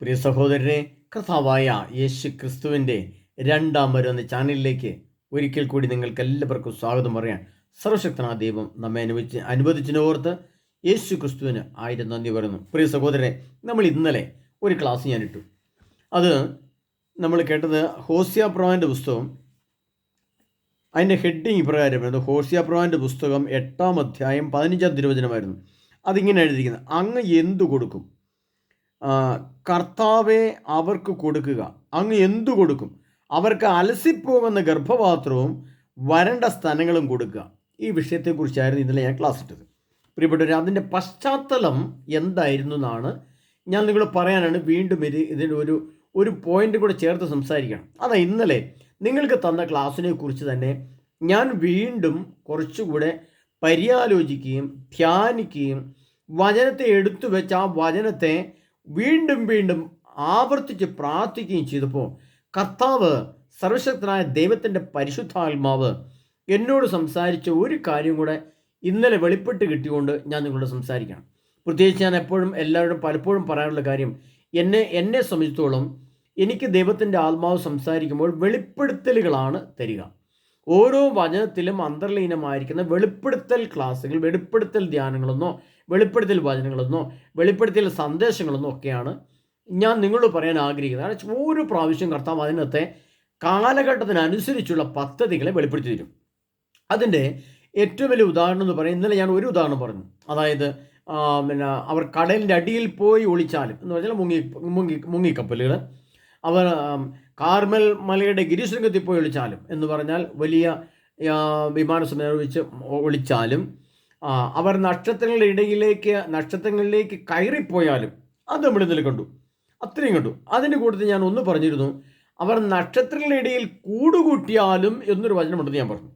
പ്രിയ സഹോദരനെ കർത്താവായ യേശു ക്രിസ്തുവിന്റെ രണ്ടാം വരുന്ന ചാനലിലേക്ക് ഒരിക്കൽ കൂടി നിങ്ങൾക്ക് എല്ലാവർക്കും സ്വാഗതം പറയാൻ സർവശക്തനാ ദൈവം നമ്മെ അനുവദിച്ച് അനുവദിച്ചിനോർത്ത് യേശു ക്രിസ്തുവിന് ആയിരം നന്ദി പറയുന്നു. പ്രിയ സഹോദരനെ നമ്മൾ ഇന്നലെ ഒരു ക്ലാസ് ഞാൻ ഇട്ടു. അത് നമ്മൾ കേട്ടത് ഹോസിയ പ്രവാന്റെ പുസ്തകം. അതിന്റെ ഹെഡിങ് ഇപ്രകാരമായിരുന്നു ഹോസിയ പ്രവാന്റെ പുസ്തകം എട്ടാം അധ്യായം പതിനഞ്ചാം തിരുവചനമായിരുന്നു. അതിങ്ങനെ എഴുതിയിരിക്കുന്നത് അങ്ങ് എന്തു കൊടുക്കും? കർത്താവെ അവർക്ക് കൊടുക്കുക. അങ്ങ് എന്തു കൊടുക്കും? അവർക്ക് അലസിപ്പോകുന്ന ഗർഭപാത്രവും വരണ്ട സ്ഥലങ്ങളും കൊടുക്കുക. ഈ വിഷയത്തെക്കുറിച്ചായിരുന്നു ഇന്നലെ ഞാൻ ക്ലാസ് ഇട്ടത്. പ്രിയപ്പെട്ടവർ അതിന്റെ പശ്ചാത്തലം എന്തായിരുന്നു എന്നാണ് ഞാൻ നിങ്ങൾ പറയാനാണ് വീണ്ടും ഇത് ഇതിന്റെ ഒരു ഒരു പോയിന്റ് കൂടെ ചേർത്ത് സംസാരിക്കണം. അതാ ഇന്നലെ നിങ്ങൾക്ക് തന്ന ക്ലാസ്സിനെ കുറിച്ച് തന്നെ ഞാൻ വീണ്ടും കുറച്ചുകൂടെ പര്യാലോചിക്കുകയും ധ്യാനിക്കുകയും വചനത്തെ എടുത്തു വെച്ച് ആ വചനത്തെ വീണ്ടും വീണ്ടും ആവർത്തിച്ച് പ്രാർത്ഥിക്കുകയും ചെയ്തപ്പോൾ കർത്താവ് സർവശക്തനായ ദൈവത്തിന്റെ പരിശുദ്ധാത്മാവ് എന്നോട് സംസാരിച്ച ഒരു കാര്യം കൂടെ ഇന്നലെ വെളിപ്പെട്ട് കിട്ടിയുകൊണ്ട് ഞാൻ നിങ്ങളോട് സംസാരിക്കണം. പ്രത്യേകിച്ച് ഞാൻ എപ്പോഴും എല്ലാവരോടും പലപ്പോഴും പറയാനുള്ള കാര്യം എന്നെ എന്നെ സംബന്ധിച്ചിടത്തോളം എനിക്ക് ദൈവത്തിന്റെ ആത്മാവ് സംസാരിക്കുമ്പോൾ വെളിപ്പെടുത്തലുകളാണ് തരിക. ഓരോ വചനത്തിലും അന്തർലീനമായിരിക്കുന്ന വെളിപ്പെടുത്തൽ ക്ലാസ്സുകൾ വെളിപ്പെടുത്തൽ ധ്യാനങ്ങളെന്നോ വെളിപ്പെടുത്തൽ വചനങ്ങളെന്നോ വെളിപ്പെടുത്തൽ സന്ദേശങ്ങളെന്നോ ഒക്കെയാണ് ഞാൻ നിങ്ങളോട് പറയാൻ ആഗ്രഹിക്കുന്നത്. കാരണം ഓരോ പ്രാവശ്യം കർത്താവ് അതിനകത്തെ കാലഘട്ടത്തിനനുസരിച്ചുള്ള പദ്ധതികളെ വെളിപ്പെടുത്തി തരും. അതിന്റെ ഏറ്റവും വലിയ ഉദാഹരണം എന്ന് പറയുന്നത് ഇന്നലെ ഞാൻ ഒരു ഉദാഹരണം പറഞ്ഞു. അതായത് പിന്നെ അവർ കടലിന്റെ അടിയിൽ പോയി ഒളിച്ചാലും എന്ന് പറഞ്ഞാൽ മുങ്ങി മുങ്ങി മുങ്ങിക്കപ്പലുകൾ അവർ കാർമൽ മലയുടെ ഗിരിശൃംഗത്തിൽ പോയി ഒളിച്ചാലും എന്ന് പറഞ്ഞാൽ വലിയ വിമാന സമയം വെച്ച് ഒളിച്ചാലും അവർ നക്ഷത്രങ്ങളുടെ ഇടയിലേക്ക് നക്ഷത്രങ്ങളിലേക്ക് കയറിപ്പോയാലും അത് നമ്മൾ ഇന്നലെ കണ്ടു. അത്രയും കണ്ടു. അതിന്റെ കൂട്ടത്തിൽ ഞാൻ ഒന്ന് പറഞ്ഞിരുന്നു അവർ നക്ഷത്രങ്ങളുടെ ഇടയിൽ കൂടുകൂട്ടിയാലും എന്നൊരു വചനമുണ്ടെന്ന് ഞാൻ പറഞ്ഞു.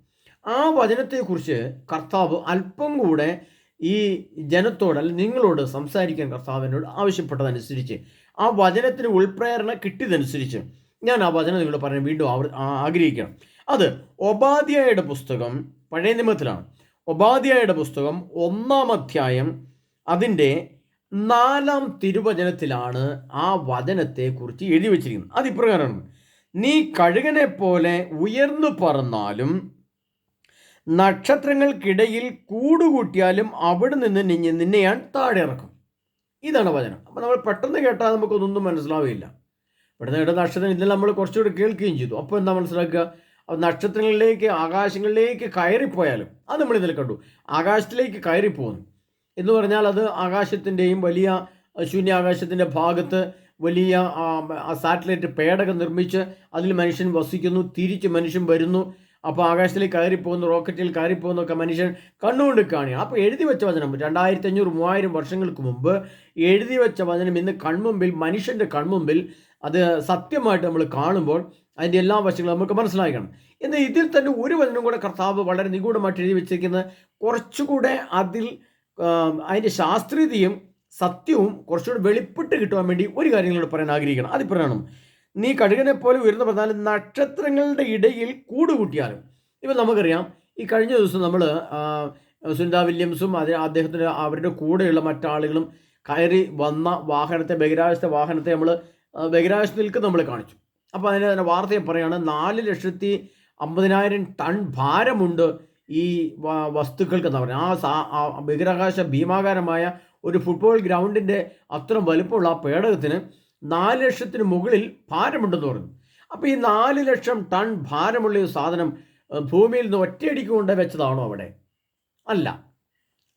ആ വചനത്തെക്കുറിച്ച് കർത്താവ് അല്പം കൂടെ ഈ ജനത്തോട് അല്ലെങ്കിൽ നിങ്ങളോട് സംസാരിക്കാൻ കർത്താവിനോട് ആവശ്യപ്പെട്ടതനുസരിച്ച് ആ വചനത്തിന് ഉൾപ്രേരണ കിട്ടിയതനുസരിച്ച് ഞാൻ ആ വചനം നിങ്ങൾ പറയാൻ വീണ്ടും ആഗ്രഹിക്കണം അത് ഒബാദ്യയുടെ പുസ്തകം പഴയ നിയമത്തിലാണ്. ഒബാദ്യയുടെ പുസ്തകം ഒന്നാം അധ്യായം അതിന്റെ നാലാം തിരുവചനത്തിലാണ് ആ വചനത്തെക്കുറിച്ച് എഴുതി വച്ചിരിക്കുന്നത്. അതിപ്രകാരമാണ് നീ കഴുകനെ പോലെ ഉയർന്നു പറന്നാലും നക്ഷത്രങ്ങൾക്കിടയിൽ കൂടുകൂട്ടിയാലും അവിടെ നിന്ന് നിന്നെ നിന്നെയാൻ താഴെ ഇറക്കും ഇതാണ് വചനം. അപ്പം നമ്മൾ പെട്ടെന്ന് കേട്ടാൽ നമുക്കൊന്നും മനസ്സിലാവില്ല. പെട്ടെന്ന് കേട്ട നക്ഷത്രം ഇതിൽ നമ്മൾ കുറച്ചുകൂടി കേൾക്കുകയും ചെയ്തു. അപ്പോൾ എന്താ മനസ്സിലാക്കുക? അപ്പോൾ നക്ഷത്രങ്ങളിലേക്ക് ആകാശങ്ങളിലേക്ക് കയറിപ്പോയാലും അത് നമ്മൾ ഇതിൽ കണ്ടു. ആകാശത്തിലേക്ക് കയറിപ്പോകുന്നു എന്ന് പറഞ്ഞാൽ അത് ആകാശത്തിന്റെയും വലിയ ശൂന്യാകാശത്തിന്റെ ഭാഗത്ത് വലിയ സാറ്റലൈറ്റ് പേടകം നിർമ്മിച്ച് അതിൽ മനുഷ്യൻ വസിക്കുന്നു തിരിച്ച് മനുഷ്യൻ വരുന്നു. അപ്പോൾ ആകാശത്തിലേക്ക് കയറിപ്പോകുന്നു റോക്കറ്റിൽ കയറിപ്പോകുന്നൊക്കെ മനുഷ്യൻ കണ്ണുകൊണ്ട് കാണുക അപ്പോൾ എഴുതി വെച്ച വചനം രണ്ടായിരത്തി അഞ്ഞൂറ് മൂവായിരം വർഷങ്ങൾക്ക് മുമ്പ് എഴുതി വെച്ച വചനം ഇന്ന് കൺമുമ്പിൽ മനുഷ്യന്റെ കൺമുമ്പിൽ അത് സത്യമായിട്ട് നമ്മൾ കാണുമ്പോൾ അതിന്റെ എല്ലാ വശങ്ങളും നമുക്ക് മനസ്സിലാക്കണം. എന്നാൽ ഇതിൽ തന്നെ ഒരു വചനം കൂടെ കർത്താവ് വളരെ നിഗൂഢമായിട്ട് എഴുതി വെച്ചിരിക്കുന്നത് കുറച്ചുകൂടെ അതിൽ അതിന്റെ ശാസ്ത്രീയതയും സത്യവും കുറച്ചുകൂടെ വെളിപ്പെട്ട് കിട്ടുവാൻ വേണ്ടി ഒരു കാര്യങ്ങളോട് പറയാൻ ആഗ്രഹിക്കണം. അതിപ്പറയണം നീ കഴുകനെ പോലെ ഉയർന്നു പറഞ്ഞാലും നക്ഷത്രങ്ങളുടെ ഇടയിൽ കൂടുകൂട്ടിയാലും ഇപ്പം നമുക്കറിയാം ഈ കഴിഞ്ഞ ദിവസം നമ്മൾ സുനിത വില്യംസും അത് അദ്ദേഹത്തിന്റെ അവരുടെ കൂടെയുള്ള മറ്റാളുകളും കയറി വന്ന വാഹനത്തെ ബഹിരാകാശത്തെ വാഹനത്തെ നമ്മൾ ബഹിരാകാശത്ത് നിൽക്കുന്ന നമ്മൾ കാണിച്ചു. അപ്പോൾ അതിന്റെ തന്നെ വാർത്തയെ പറയുകയാണ് നാല് ലക്ഷത്തി അമ്പതിനായിരം ടൺ ഭാരമുണ്ട് ഈ വസ്തുക്കൾക്കെന്ന് പറഞ്ഞാൽ ആ ബഹിരാകാശ ഭീമാകാരമായ ഒരു ഫുട്ബോൾ ഗ്രൗണ്ടിന്റെ അത്ര വലുപ്പമുള്ള ആ പേടകത്തിന് നാല് ലക്ഷത്തിന് മുകളിൽ ഭാരമുണ്ടെന്ന് പറഞ്ഞു. അപ്പോൾ ഈ നാല് ലക്ഷം ടൺ ഭാരമുള്ള ഈ സാധനം ഭൂമിയിൽ നിന്ന് ഒറ്റയടിക്ക് കൊണ്ട് വെച്ചതാണോ അവിടെ? അല്ല.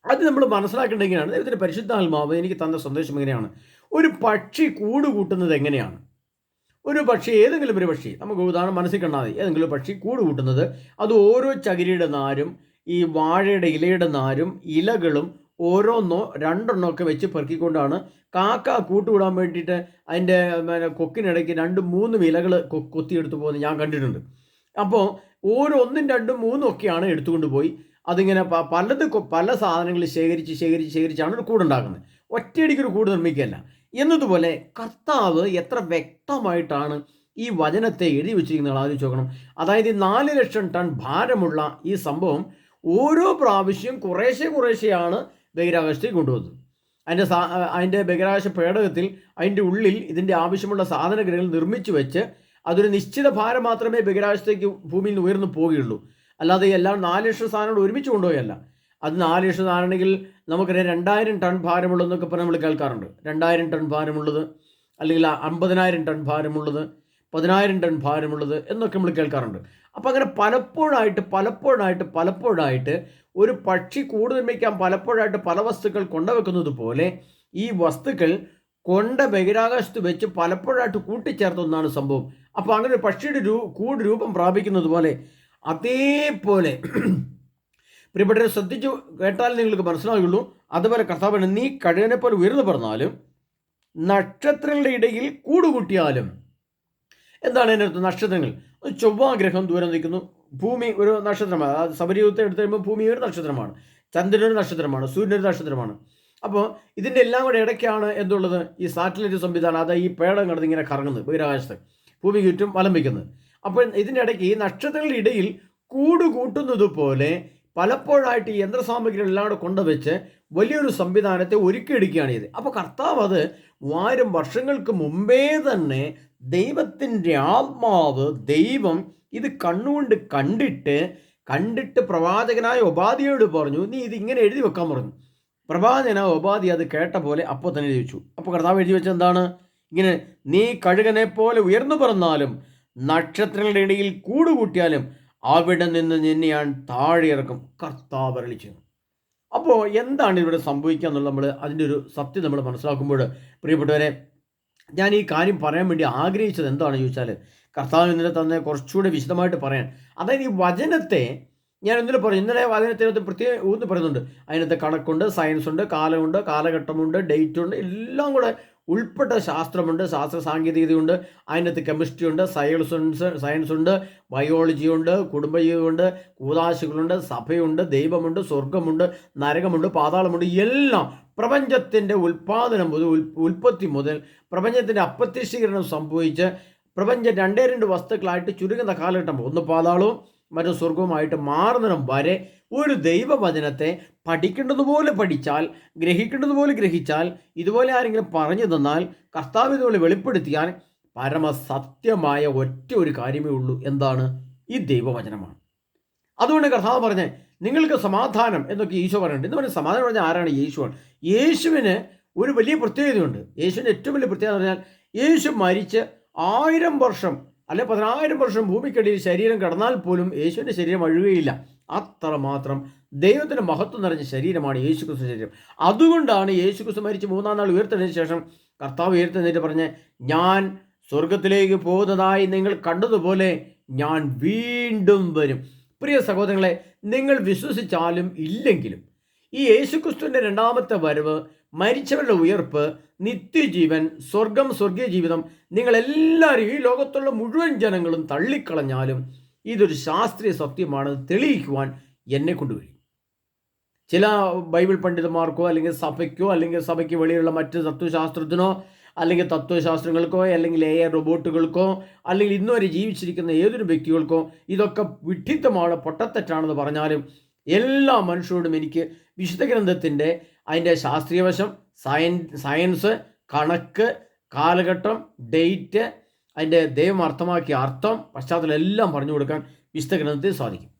അത് നമ്മൾ മനസ്സിലാക്കേണ്ടെങ്കിലാണ് ദൈവത്തിന്റെ പരിശുദ്ധാത്മാവ് എനിക്ക് തന്ന സന്ദേശം എങ്ങനെയാണ് ഒരു പക്ഷി കൂട് കൂട്ടുന്നത് എങ്ങനെയാണ്? ഒരു പക്ഷി ഏതെങ്കിലും ഒരു പക്ഷി നമുക്ക് ഉദാഹരണം മനസ്സിൽ കണ്ടാൽ മതി. ഏതെങ്കിലും പക്ഷി കൂട് കൂട്ടുന്നത് അത് ഓരോ ചകിരിയുടെ നാരും ഈ വാഴയുടെ ഇലയുടെ നാരും ഇലകളും ഓരോന്നോ രണ്ടെണ്ണോ ഒക്കെ വെച്ച് പെറുക്കിക്കൊണ്ടാണ് കാക്ക കൂട്ടുവിടാൻ വേണ്ടിയിട്ട് അതിന്റെ പിന്നെ കൊക്കിനിടയ്ക്ക് രണ്ട് മൂന്നും ഇലകൾ കൊത്തിയെടുത്ത് പോകുന്നത് ഞാൻ കണ്ടിട്ടുണ്ട്. അപ്പോൾ ഓരോന്നും രണ്ടും മൂന്നും ഒക്കെയാണ് എടുത്തുകൊണ്ട് പോയി. അതിങ്ങനെ പലത് പല സാധനങ്ങൾ ശേഖരിച്ച് ശേഖരിച്ച് ശേഖരിച്ചാണ് ഒരു കൂടുണ്ടാക്കുന്നത് ഒറ്റയടിക്കൊരു കൂട് നിർമ്മിക്കുകയല്ല. എന്നതുപോലെ കർത്താവ് എത്ര വ്യക്തമായിട്ടാണ് ഈ വചനത്തെ എഴുതി വെച്ചിരിക്കുന്നത് ആലോചിച്ച് നോക്കണം അതായത് നാല് ലക്ഷം ടൺ ഭാരമുള്ള ഈ സംഭവം ഓരോ പ്രാവശ്യം കുറേശ്ശെ കുറേശ്ശെയാണ് ബഹിരാകാശത്തേക്ക് കൊണ്ടുവന്നത്. അതിന്റെ സാ അതിന്റെ ബഹിരാകാശ പേടകത്തിൽ അതിന്റെ ഉള്ളിൽ ഇതിന്റെ ആവശ്യമുള്ള സാധനഗ്രഹങ്ങൾ നിർമ്മിച്ചു വെച്ച് അതൊരു നിശ്ചിത ഭാരം മാത്രമേ ബഹിരാകാശത്തേക്ക് ഭൂമിയിൽ നിന്ന് ഉയർന്നു പോവുകയുള്ളൂ. അല്ലാതെ എല്ലാം നാല് ലക്ഷം സാധനങ്ങൾ ഒരുമിച്ച് കൊണ്ടുപോയല്ല അത് നാല് ലക്ഷം സാധനമാണെങ്കിൽ നമുക്കറിയാം രണ്ടായിരം ടൺ ഭാരമുള്ളതെന്നൊക്കെ പറഞ്ഞ് നമ്മൾ കേൾക്കാറുണ്ട്. രണ്ടായിരം ടൺ ഭാരമുള്ളത് അല്ലെങ്കിൽ അമ്പതിനായിരം ടൺ ഭാരമുള്ളത് പതിനായിരം ടൺ ഭാരമുള്ളത് എന്നൊക്കെ നമ്മൾ കേൾക്കാറുണ്ട്. അപ്പോൾ അങ്ങനെ പലപ്പോഴായിട്ട് പലപ്പോഴായിട്ട് പലപ്പോഴായിട്ട് ഒരു പക്ഷി കൂട് നിർമ്മിക്കാൻ പലപ്പോഴായിട്ട് പല വസ്തുക്കൾ കൊണ്ടുവെക്കുന്നത് പോലെ ഈ വസ്തുക്കൾ കൊണ്ട ബഹിരാകാശത്ത് വെച്ച് പലപ്പോഴായിട്ട് കൂട്ടിച്ചേർത്ത ഒന്നാണ് സംഭവം. അപ്പോൾ അങ്ങനെ ഒരു പക്ഷിയുടെ രൂ കൂട് രൂപം പ്രാപിക്കുന്നത് പോലെ അതേപോലെ പ്രിയപ്പെട്ടവരെ ശ്രദ്ധിച്ചു കേട്ടാൽ നിങ്ങൾക്ക് മനസ്സിലാകുള്ളൂ അതുപോലെ കർത്താവ് നീ കഴുകനെ പോലെ ഉയർന്നു പറഞ്ഞാലും നക്ഷത്രങ്ങളുടെ ഇടയിൽ കൂടുകൂട്ടിയാലും എന്താണ് അതിനകത്ത് നക്ഷത്രങ്ങൾ. ചൊവ്വാഗ്രഹം ദൂരം നിൽക്കുന്നു. ഭൂമി ഒരു നക്ഷത്രമാണ്. അത് സബരിയുദ്ധം എടുത്തു കഴിയുമ്പോൾ ഭൂമി ഒരു നക്ഷത്രമാണ്. ചന്ദ്രൻ ഒരു നക്ഷത്രമാണ്. സൂര്യൻ ഒരു നക്ഷത്രമാണ്. അപ്പോൾ ഇതിന്റെ എല്ലാം കൂടെ ഇടയ്ക്കാണ് എന്തുള്ളത്? ഈ സാറ്റലൈറ്റ് സംവിധാനം അതായത് ഈ പേടം കടന്ന് ഇങ്ങനെ കറങ്ങുന്നത് ബഹിരാകാശത്ത്. ഭൂമി ചുറ്റും വലം വയ്ക്കുന്നത് അപ്പോൾ ഇതിന്റെ ഇടയ്ക്ക് ഈ നക്ഷത്രങ്ങളുടെ ഇടയിൽ കൂടുകൂട്ടുന്നത് പോലെ പലപ്പോഴായിട്ട് ഈ യന്ത്രസാമഗ്രികൾ എല്ലാം കൂടെ കൊണ്ടുവച്ച് വലിയൊരു സംവിധാനത്തെ ഒരുക്കിയെടുക്കുകയാണ് ഇത് അപ്പോൾ കർത്താവ് അത് മൂവായിരം വർഷങ്ങൾക്ക് മുമ്പേ തന്നെ ദൈവത്തിന്റെ ആത്മാവ് ദൈവം ഇത് കണ്ണുകൊണ്ട് കണ്ടിട്ട് കണ്ടിട്ട് പ്രവാചകനായ ഉപാധിയോട് പറഞ്ഞു നീ ഇത് ഇങ്ങനെ എഴുതി വെക്കാൻ പറഞ്ഞു. പ്രവാചകന ഉപാധി അത് കേട്ട പോലെ അപ്പോൾ തന്നെ എഴുതി വെച്ചു അപ്പോൾ കർത്താവ് എഴുതി വെച്ചത് എന്താണ്? ഇങ്ങനെ നീ കഴുകനെ പോലെ ഉയർന്നു പറഞ്ഞാലും നക്ഷത്രങ്ങളുടെ ഇടയിൽ കൂടുകൂട്ടിയാലും അവിടെ നിന്ന് നിന്നെ ഞാൻ താഴെ ഇറക്കും കർത്താവ് അരളിച്ചു അപ്പോൾ എന്താണ് ഇവിടെ സംഭവിക്കുക എന്നുള്ള നമ്മൾ അതിന്റെ ഒരു സത്യം നമ്മൾ മനസ്സിലാക്കുമ്പോൾ പ്രിയപ്പെട്ടവരെ ഞാൻ ഈ കാര്യം പറയാൻ വേണ്ടി ആഗ്രഹിച്ചത് എന്താണെന്ന് ചോദിച്ചാൽ കർത്താവ് ഇന്നലെ തന്നെ കുറച്ചുകൂടെ വിശദമായിട്ട് പറയാൻ. അതായത് ഈ വചനത്തെ ഞാൻ ഇന്നലെ പറഞ്ഞു? ഇന്നലെ വചനത്തിനകത്ത് പ്രത്യേകം ഊന്ന് പറയുന്നുണ്ട്. അതിനകത്ത് കണക്കുണ്ട് സയൻസ് ഉണ്ട് കാലമുണ്ട് കാലഘട്ടമുണ്ട് ഡേറ്റ് ഉണ്ട് എല്ലാം കൂടെ ഉൾപ്പെട്ട ശാസ്ത്രമുണ്ട് ശാസ്ത്ര സാങ്കേതികതയുണ്ട് അതിനകത്ത് കെമിസ്ട്രി ഉണ്ട് സയൻസ് സയൻസ് ഉണ്ട് ബയോളജി ഉണ്ട് കുടുംബജീവിതമുണ്ട് കൂതാശികളുണ്ട് സഭയുണ്ട് ദൈവമുണ്ട് സ്വർഗമുണ്ട് നരകമുണ്ട് പാതാളമുണ്ട് എല്ലാം പ്രപഞ്ചത്തിന്റെ ഉൽപ്പാദനം മുതൽ ഉൽപ്പത്തി മുതൽ പ്രപഞ്ചത്തിന്റെ അപ്രത്യക്ഷീകരണം സംഭവിച്ച് പ്രപഞ്ചം രണ്ടേ രണ്ട് വസ്തുക്കളായിട്ട് ചുരുങ്ങുന്ന കാലഘട്ടം. ഒന്ന് പാതാളവും മറ്റു സ്വർഗവുമായിട്ട് മാറുന്നതിനും വരെ ഒരു ദൈവവചനത്തെ പഠിക്കേണ്ടതുപോലെ പഠിച്ചാൽ ഗ്രഹിക്കേണ്ടതുപോലെ ഗ്രഹിച്ചാൽ ഇതുപോലെ ആരെങ്കിലും പറഞ്ഞു തന്നാൽ കർത്താവ് ഇതുപോലെ വെളിപ്പെടുത്തിയാൽ പരമസത്യമായ ഒറ്റ ഒരു കാര്യമേ ഉള്ളൂ. എന്താണ്? ഈ ദൈവവചനമാണ്. അതുകൊണ്ട് കർത്താവ് പറഞ്ഞേ നിങ്ങൾക്ക് സമാധാനം എന്നൊക്കെ ഈശോ പറയുന്നുണ്ട്. എന്ന് പറഞ്ഞാൽ സമാധാനം പറഞ്ഞാൽ ആരാണ്? യേശുവാണ്. യേശുവിന് ഒരു വലിയ പ്രത്യേകതയുണ്ട്. യേശുവിന്റെ ഏറ്റവും വലിയ പ്രത്യേകത എന്ന് പറഞ്ഞാൽ യേശു മരിച്ച് ആയിരം വർഷം അല്ലെ പതിനായിരം വർഷം ഭൂമിക്കടിയിൽ ശരീരം കിടന്നാൽ പോലും യേശുവിന്റെ ശരീരം അഴുകയില്ല. അത്ര മാത്രം ദൈവത്തിന്റെ മഹത്വം നിറഞ്ഞ ശരീരമാണ് യേശുക്രിസ്തു ശരീരം. അതുകൊണ്ടാണ് യേശുക്രിസ്തു മരിച്ച് മൂന്നാം നാൾ ഉയർത്തതിന് ശേഷം കർത്താവ് ഉയർത്തുന്നതിന് പറഞ്ഞ് ഞാൻ സ്വർഗത്തിലേക്ക് പോകുന്നതായി നിങ്ങൾ കണ്ടതുപോലെ ഞാൻ വീണ്ടും വരും. പ്രിയ സഹോദരങ്ങളെ നിങ്ങൾ വിശ്വസിച്ചാലും ഇല്ലെങ്കിലും ഈ യേശുക്രിസ്തുവിന്റെ രണ്ടാമത്തെ വരവ് മരിച്ചവരുടെ ഉയർപ്പ് നിത്യജീവൻ സ്വർഗം സ്വർഗീയ ജീവിതം നിങ്ങളെല്ലാവരും ഈ ലോകത്തുള്ള മുഴുവൻ ജനങ്ങളും തള്ളിക്കളഞ്ഞാലും ഇതൊരു ശാസ്ത്രീയ സത്യമാണ്. തെളിയിക്കുവാൻ എന്നെ കൊണ്ടുവരും. ചില ബൈബിൾ പണ്ഡിതന്മാർക്കോ അല്ലെങ്കിൽ സഭയ്ക്കോ അല്ലെങ്കിൽ സഭയ്ക്ക് വെളിയിലുള്ള മറ്റ് തത്വശാസ്ത്രത്തിനോ അല്ലെങ്കിൽ തത്വശാസ്ത്രങ്ങൾക്കോ അല്ലെങ്കിൽ എ റോബോട്ടുകൾക്കോ അല്ലെങ്കിൽ ഇന്നു വരെ ജീവിച്ചിരിക്കുന്ന ഏതൊരു വ്യക്തികൾക്കോ ഇതൊക്കെ വിഡ്ഢിത്തമാണ് പൊട്ടത്തെറ്റാണെന്ന് പറഞ്ഞാലും എല്ലാ മനുഷ്യരോടും എനിക്ക് വിശുദ്ധ ഗ്രന്ഥത്തിന്റെ അതിന്റെ ശാസ്ത്രീയവശം സയൻ സയൻസ് കണക്ക് കാലഘട്ടം ഡേറ്റ് അതിന്റെ ദൈവം അർത്ഥമാക്കിയ അർത്ഥം പശ്ചാത്തലം എല്ലാം പറഞ്ഞു കൊടുക്കാൻ വിശുദ്ധ ഗ്രന്ഥത്തിൽ സാധിക്കും.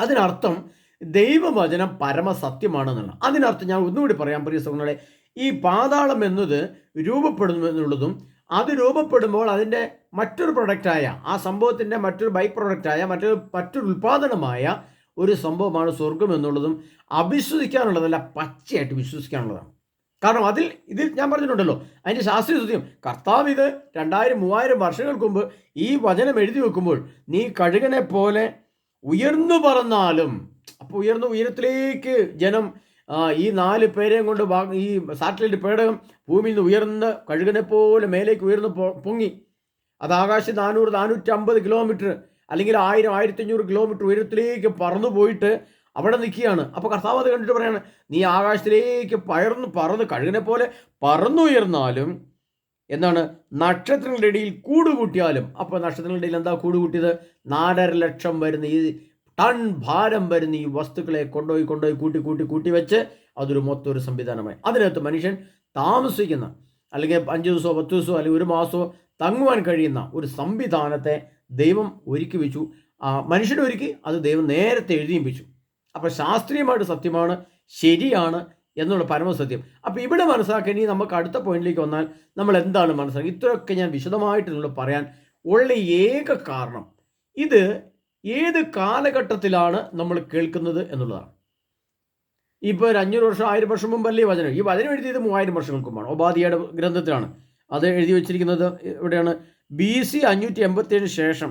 അതിനർത്ഥം ദൈവവചനം പരമസത്യമാണെന്നാണ്. അതിനർത്ഥം ഞാൻ ഒന്നുകൂടി പറയാം പ്രിയ സഹോദരങ്ങളെ. ഈ പാതാളം എന്നത് രൂപപ്പെടുന്നു എന്നുള്ളതും അത് രൂപപ്പെടുമ്പോൾ അതിന്റെ മറ്റൊരു പ്രൊഡക്റ്റായ ആ സംഭവത്തിന്റെ മറ്റൊരു ബൈ പ്രൊഡക്റ്റായ മറ്റൊരു മറ്റൊരു ഉൽപ്പാദനമായ ഒരു സംഭവമാണ് സ്വർഗം എന്നുള്ളതും അവിശ്വസിക്കാനുള്ളതല്ല പച്ചയായിട്ട് വിശ്വസിക്കാനുള്ളതാണ്. കാരണം അതിൽ ഇതിൽ ഞാൻ പറഞ്ഞിട്ടുണ്ടല്ലോ അതിന്റെ ശാസ്ത്രീയ സത്യം കർത്താവ് ഇത് രണ്ടായിരം മൂവായിരം വർഷങ്ങൾക്ക് മുമ്പ് ഈ വചനം എഴുതി വെക്കുമ്പോൾ നീ കഴുകനെ പോലെ ഉയർന്നു പറന്നാലും അപ്പോൾ ഉയർന്ന ഉയരത്തിലേക്ക് ജനം ഈ നാല് പേരെയും കൊണ്ട് ഈ സാറ്റലൈറ്റ് പേടകം ഭൂമിയിൽ നിന്ന് ഉയർന്ന് കഴുകനെ പോലെ മേലേക്ക് ഉയർന്ന് പൊങ്ങി. അത് ആകാശം നാനൂറ് നാനൂറ്റമ്പത് കിലോമീറ്റർ അല്ലെങ്കിൽ ആയിരം ആയിരത്തി അഞ്ഞൂറ് കിലോമീറ്റർ ഉയരത്തിലേക്ക് പറന്നു പോയിട്ട് അവിടെ നിൽക്കുകയാണ്. അപ്പോൾ കർത്താവ് അത് കണ്ടിട്ട് പറയാണ് നീ ആകാശത്തിലേക്ക് പയർന്ന് പറന്ന് കഴുകിനെ പോലെ പറന്നുയർന്നാലും എന്താണ്? നക്ഷത്രങ്ങളുടെ ഇടയിൽ കൂടുകൂട്ടിയാലും. അപ്പോൾ നക്ഷത്രങ്ങളുടെ ഇടയിൽ എന്താ കൂടുകൂട്ടിയത്? നാലര ലക്ഷം വരുന്ന ഈ ടൺ ഭാരം വരുന്ന ഈ വസ്തുക്കളെ കൊണ്ടുപോയി കൊണ്ടുപോയി കൂട്ടി കൂട്ടി കൂട്ടി വെച്ച് അതൊരു മൊത്തം ഒരു സംവിധാനമായി. അതിനകത്ത് മനുഷ്യൻ താമസിക്കുന്ന അല്ലെങ്കിൽ അഞ്ച് ദിവസമോ പത്ത് ദിവസമോ അല്ലെങ്കിൽ ഒരു മാസമോ തങ്ങുവാൻ കഴിയുന്ന ഒരു സംവിധാനത്തെ ദൈവം ഒരുക്കി വെച്ചു. ആ മനുഷ്യനെ ഒരുക്കി അത് ദൈവം നേരത്തെ വെച്ചു അപ്പോൾ ശാസ്ത്രീയമായിട്ട് സത്യമാണ് ശരിയാണ് എന്നുള്ള പരമസത്യം. അപ്പോൾ ഇവിടെ മനസ്സിലാക്കാൻ നമുക്ക് അടുത്ത പോയിന്റിലേക്ക് വന്നാൽ നമ്മൾ എന്താണ് മനസ്സിലാക്കുക ഇത്രയൊക്കെ ഞാൻ വിശദമായിട്ട് നിങ്ങളോട് പറയാൻ ഉള്ള ഏക കാരണം. ഇത് ഏത് കാലഘട്ടത്തിലാണ് നമ്മൾ കേൾക്കുന്നത് എന്നുള്ളതാണ്. ഇപ്പോൾ ഒരു അഞ്ഞൂറ് വർഷം ആയിരം വർഷം മുമ്പല്ലേ വചനം? ഈ വചനം എഴുതിയത് മൂവായിരം വർഷങ്ങൾക്ക് മുമ്പാണ്. ഒബാദിയുടെ ഗ്രന്ഥത്തിലാണ്. അത് എഴുതി വെച്ചിരിക്കുന്നത് എവിടെയാണ്? ബി സി അഞ്ഞൂറ്റി എൺപത്തിയേഴിന് ശേഷം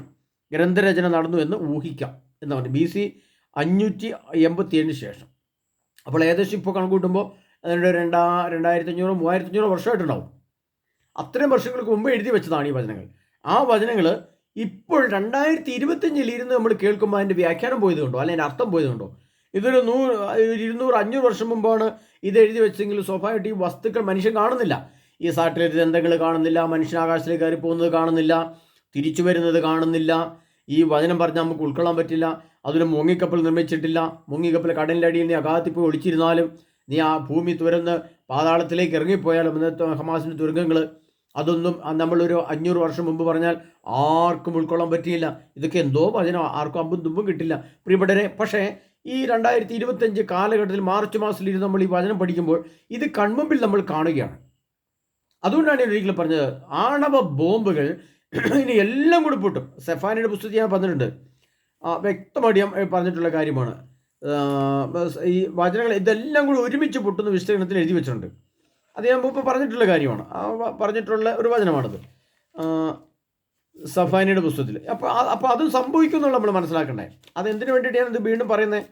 ഗ്രന്ഥരചന നടന്നു എന്ന് ഊഹിക്കാം എന്ന് പറഞ്ഞു. ബി സി അഞ്ഞൂറ്റി എൺപത്തിയേഴിന് ശേഷം. അപ്പോൾ ഏകദേശം ഇപ്പോൾ കണക്കൂട്ടുമ്പോൾ അതിന്റെ രണ്ടാ രണ്ടായിരത്തി അഞ്ഞൂറ് മൂവായിരത്തി അഞ്ഞൂറ് വർഷമായിട്ടുണ്ടാവും. അത്രയും വർഷങ്ങൾക്ക് മുമ്പ് എഴുതി വെച്ചതാണ് ഈ വചനങ്ങൾ. ആ വചനങ്ങൾ ഇപ്പോൾ രണ്ടായിരത്തി ഇരുപത്തഞ്ചിൽ ഇരുന്ന് നമ്മൾ കേൾക്കുമ്പോൾ അതിന്റെ വ്യാഖ്യാനം പോയത് കൊണ്ടോ? അല്ലെങ്കിൽ അർത്ഥം പോയത് കൊണ്ടോ? ഇതൊരു നൂറ് ഇരുന്നൂറ് അഞ്ഞൂറ് വർഷം മുമ്പാണ് ഇത് എഴുതി വെച്ചെങ്കിൽ സ്വാഭാവികമായിട്ട് ഈ വസ്തുക്കൾ മനുഷ്യൻ കാണുന്നില്ല. ഈ സാറ്റലൈറ്റ് ബന്ധങ്ങൾ കാണുന്നില്ല മനുഷ്യൻ ആകാശത്തിലേക്ക് കയറി പോകുന്നത് കാണുന്നില്ല തിരിച്ചു വരുന്നത് കാണുന്നില്ല. ഈ വചനം പറഞ്ഞാൽ നമുക്ക് ഉൾക്കൊള്ളാൻ പറ്റില്ല. അതൊരു മുങ്ങിക്കപ്പൽ നിർമ്മിച്ചിട്ടില്ല. മുങ്ങിക്കപ്പൽ കടലിന്റെ അടിയിൽ നീ അകാത്തി പോയി ഒളിച്ചിരുന്നാലും നീ ആ ഭൂമി തുരന്ന് പാതാളത്തിലേക്ക് ഇറങ്ങിപ്പോയാലും ഇന്നത്തെ ഹമാസിന്റെ തുരങ്കങ്ങൾ അതൊന്നും നമ്മളൊരു അഞ്ഞൂറ് വർഷം മുമ്പ് പറഞ്ഞാൽ ആർക്കും ഉൾക്കൊള്ളാൻ പറ്റിയില്ല. ഇതൊക്കെ എന്തോ വചനം ആർക്കും അമ്പും തുമ്പും കിട്ടില്ല. പ്രിയപ്പെട്ടരെ പക്ഷേ ഈ രണ്ടായിരത്തി ഇരുപത്തഞ്ച് കാലഘട്ടത്തിൽ മാർച്ച് മാസത്തിൽ നമ്മൾ ഈ വചനം പഠിക്കുമ്പോൾ ഇത് കൺമുമ്പിൽ നമ്മൾ കാണുകയാണ്. അതുകൊണ്ടാണ് ഞാൻ ഒരിക്കലും പറഞ്ഞത്. ആണവ ബോംബുകൾ ഇനി എല്ലാം കൂടി പൊട്ടും. സെഫാനിയുടെ പുസ്തകത്തിൽ ഞാൻ പറഞ്ഞിട്ടുണ്ട്. വ്യക്തമായിട്ട് ഞാൻ പറഞ്ഞിട്ടുള്ള കാര്യമാണ്. ഈ വചനങ്ങൾ ഇതെല്ലാം കൂടി ഒരുമിച്ച് പൊട്ടുന്ന വിശകലനത്തിൽ എഴുതി വെച്ചിട്ടുണ്ട്. അത് ഞാൻ മുമ്പ് പറഞ്ഞിട്ടുള്ള കാര്യമാണ്. പറഞ്ഞിട്ടുള്ള ഒരു വചനമാണത്. സഫാനിയുടെ പുസ്തകത്തിൽ. അപ്പോൾ അപ്പോൾ അത് സംഭവിക്കുമെന്നുള്ള നമ്മൾ മനസ്സിലാക്കണ്ടേ? അത് എന്തിനു വേണ്ടിയിട്ട് ഞാനിത് വീണ്ടും പറയുന്നത്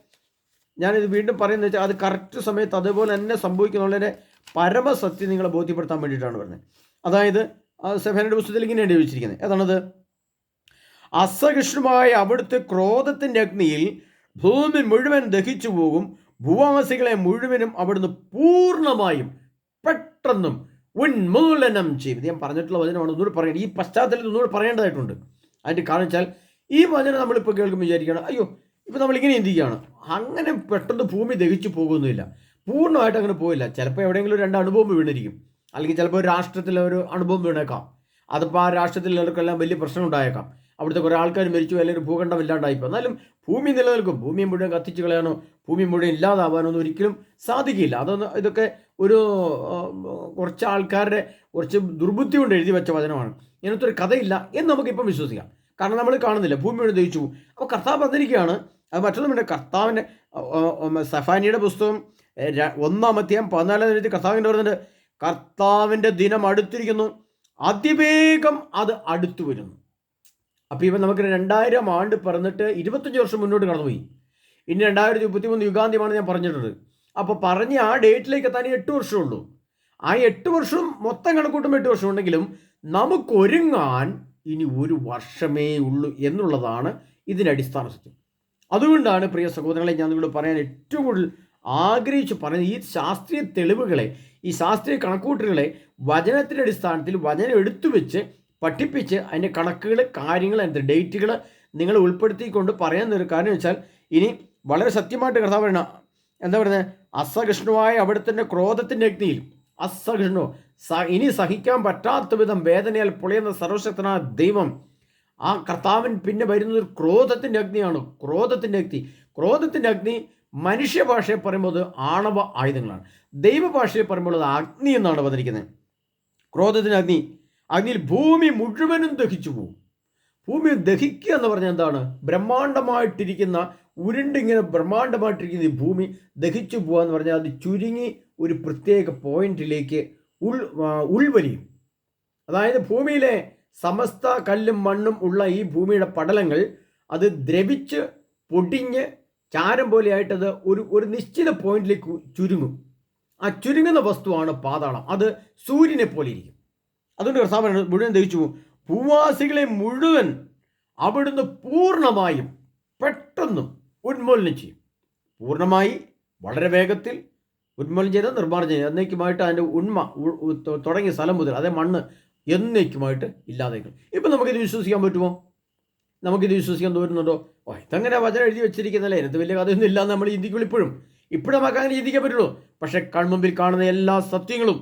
ഞാനിത് വീണ്ടും പറയുന്നത് വെച്ചാൽ അത് കറക്റ്റ് സമയത്ത് അതേപോലെ തന്നെ സംഭവിക്കുന്നുള്ളതിന്റെ പരമസത്യം നിങ്ങളെ ബോധ്യപ്പെടുത്താൻ വേണ്ടിയിട്ടാണ് പറഞ്ഞത്. അതായത് സെഫനയുടെ പുസ്തകത്തിൽ ഇങ്ങനെയാണ് ചോദിച്ചിരിക്കുന്നത് ഏതാണത്? അസഹിഷ്ണുമായ അവിടുത്തെ ക്രോധത്തിന്റെ അഗ്നിയിൽ ഭൂമി മുഴുവൻ ദഹിച്ചു പോകും. ഭൂവാസികളെ മുഴുവനും അവിടുന്ന് പൂർണമായും പെട്ടെന്നും ഉന്മൂലനം ചെയ്യും. ഞാൻ പറഞ്ഞിട്ടുള്ള വചനമാണ്. ഒന്നുകൂടി പറയുന്നത് ഈ പശ്ചാത്തലത്തിൽ ഒന്നുകൂടി പറയേണ്ടതായിട്ടുണ്ട്. അതിന്റെ കാരണം വെച്ചാൽ ഈ വചനം നമ്മളിപ്പോൾ കേൾക്കുമ്പോൾ വിചാരിക്കുകയാണ് അയ്യോ ഇപ്പോൾ നമ്മളിങ്ങനെ ചിന്തിക്കുകയാണ്. അങ്ങനെ പെട്ടെന്ന് ഭൂമി ദഹിച്ചു പോകുന്നില്ല. പൂർണമായിട്ട് അങ്ങനെ പോയില്ല. ചിലപ്പോൾ എവിടെയെങ്കിലും രണ്ട് അനുഭവം വീണിരിക്കും. അല്ലെങ്കിൽ ചിലപ്പോൾ ഒരു രാഷ്ട്രത്തിലെ ഒരു അനുഭവം വീണേക്കാം. അതിപ്പോൾ ആ രാഷ്ട്രത്തിലുള്ളവർക്കെല്ലാം വലിയ പ്രശ്നം ഉണ്ടായേക്കാം അവിടുത്തെ കുറേ ആൾക്കാർ മരിച്ചു അല്ലെങ്കിൽ ഭൂഖണ്ഡം ഇല്ലാണ്ടായിപ്പോൾ എന്നാലും ഭൂമി നിലനിൽക്കും. ഭൂമി മുഴുവൻ കത്തിച്ച് കളയാനോ ഭൂമി മുഴുവൻ ഇല്ലാതാവാനോ ഒന്നും ഒരിക്കലും സാധിക്കില്ല. അതൊന്ന് ഇതൊക്കെ ഒരു കുറച്ച് ആൾക്കാരുടെ കുറച്ച് ദുർബുദ്ധി കൊണ്ട് എഴുതി വെച്ച വചനമാണ്. ഇങ്ങനത്തെ ഒരു കഥയില്ല എന്ന് നമുക്കിപ്പം വിശ്വസിക്കാം. കാരണം നമ്മൾ കാണുന്നില്ല. ഭൂമി മുഴുവൻ ദഹിച്ചു അപ്പോൾ കർത്താവ് പറഞ്ഞിരിക്കുകയാണ് അത് മറ്റൊന്നുമില്ല. കർത്താവിന്റെ സഫാനിയുടെ പുസ്തകം ഒന്നാമത്തെയും പതിനാലാം തീയതി കർത്താവിന്റെ പറയുന്നുണ്ട് കർത്താവിന്റെ ദിനം അടുത്തിരിക്കുന്നു. അതിവേഗം അത് അടുത്തു വരുന്നു. അപ്പോൾ ഇപ്പം നമുക്ക് രണ്ടായിരം ആണ്ട് പറഞ്ഞിട്ട് ഇരുപത്തഞ്ച് വർഷം മുന്നോട്ട് കടന്നുപോയി. ഇനി രണ്ടായിരത്തി മുപ്പത്തി മൂന്ന് ഞാൻ പറഞ്ഞിട്ടുള്ളത്. അപ്പോൾ പറഞ്ഞ ആ ഡേറ്റിലേക്ക് എത്താൻ എട്ട് വർഷമുള്ളൂ ആ എട്ട് വർഷം മൊത്തം കണക്കൂട്ടുമ്പോൾ എട്ട് വർഷം ഉണ്ടെങ്കിലും നമുക്കൊരുങ്ങാൻ ഇനി ഒരു വർഷമേ ഉള്ളൂ എന്നുള്ളതാണ് ഇതിന്റെ അടിസ്ഥാന സത്യം. അതുകൊണ്ടാണ് പ്രിയ സഹോദരങ്ങളെ ഞാൻ നിങ്ങളോട് പറയാൻ ഏറ്റവും കൂടുതൽ ആഗ്രഹിച്ച് പറഞ്ഞ ഈ ശാസ്ത്രീയ തെളിവുകളെ ഈ ശാസ്ത്രീയ കണക്കൂട്ടലുകളെ വചനത്തിന്റെ അടിസ്ഥാനത്തിൽ വചനം എടുത്തു വെച്ച് പഠിപ്പിച്ച് അതിന്റെ കണക്കുകൾ കാര്യങ്ങൾ അതിന്റെ ഡേറ്റുകൾ നിങ്ങൾ ഉൾപ്പെടുത്തിക്കൊണ്ട് പറയാൻ ഒരു കാരണം വെച്ചാൽ ഇനി വളരെ സത്യമായിട്ട് കഥ പറയണ എന്താ പറയുന്നത്? അസഹിഷ്ണുവായ അവിടുത്തെ ക്രോധത്തിന്റെ അഗ്നിയിൽ അസഹിഷ്ണു സ ഇനി സഹിക്കാൻ പറ്റാത്ത വിധം വേദനയാൽ പൊളിയുന്ന സർവശക്തനായ ദൈവം ആ കർത്താവിൻ പിന്നെ വരുന്നത് ക്രോധത്തിന്റെ അഗ്നിയാണ്? ക്രോധത്തിന്റെ അഗ്നി. ക്രോധത്തിന്റെ അഗ്നി മനുഷ്യഭാഷയെ പറയുമ്പോൾ അത് ആണവ ആയുധങ്ങളാണ്. ദൈവഭാഷയെ പറയുമ്പോൾ അത് അഗ്നി എന്നാണ് പറഞ്ഞിരിക്കുന്നത് ക്രോധത്തിന് അഗ്നി. അഗ്നിയിൽ ഭൂമി മുഴുവനും ദഹിച്ചു പോകും ഭൂമി ദഹിക്കുക എന്ന് പറഞ്ഞാൽ എന്താണ്? ബ്രഹ്മാണ്ടമായിട്ടിരിക്കുന്ന ഉരുണ്ടിങ്ങനെ ബ്രഹ്മാണ്ടമായിട്ടിരിക്കുന്ന ഈ ഭൂമി ദഹിച്ചു പോകുക എന്ന് പറഞ്ഞാൽ അത് ചുരുങ്ങി ഒരു പ്രത്യേക പോയിന്റിലേക്ക് ഉൾ ഉൾവലിയും. അതായത് ഭൂമിയിലെ സമസ്ത കല്ലും മണ്ണും ഉള്ള ഈ ഭൂമിയുടെ പടലങ്ങൾ അത് ദ്രവിച്ച് പൊടിഞ്ഞ് ചാരം പോലെയായിട്ടത് ഒരു ഒരു നിശ്ചിത പോയിന്റിലേക്ക് ചുരുങ്ങും. ആ ചുരുങ്ങുന്ന വസ്തുവാണ് പാതാളം. അത് സൂര്യനെ പോലെ ഇരിക്കും. അതുകൊണ്ട് കർത്താവ് മുഴുവൻ ദഹിച്ചു. ഭൂവാസികളെ മുഴുവൻ അവിടുന്ന് പൂർണമായും പെട്ടെന്നും ഉന്മൂലനം ചെയ്യും. പൂർണമായി വളരെ വേഗത്തിൽ ഉന്മൂലനം ചെയ്ത് നിർമ്മാണം ചെയ്യുന്നത് എന്നേക്കുമായിട്ട് അതിന്റെ ഉണ്മ തുടങ്ങിയ സ്ഥലം മുതൽ അതേ മണ്ണ് എന്നേക്കുമായിട്ട് ഇല്ലാതെ ഇപ്പം നമുക്കിത് വിശ്വസിക്കാൻ പറ്റുമോ? നമുക്കിത് വിശ്വസിക്കാൻ തോന്നുന്നുണ്ടോ ഓ ഇതങ്ങനെ വചനം എഴുതി വെച്ചിരിക്കുന്നല്ലേ എന്ത് വലിയ കഥയൊന്നും ഇല്ലാന്ന് നമ്മൾ ചിന്തിക്കുള്ളൂ ഇപ്പോഴും ഇപ്പോഴും നമുക്ക് അങ്ങനെ ചിന്തിക്കാൻ പറ്റുള്ളൂ. പക്ഷെ കൺമുമ്പിൽ കാണുന്ന എല്ലാ സത്യങ്ങളും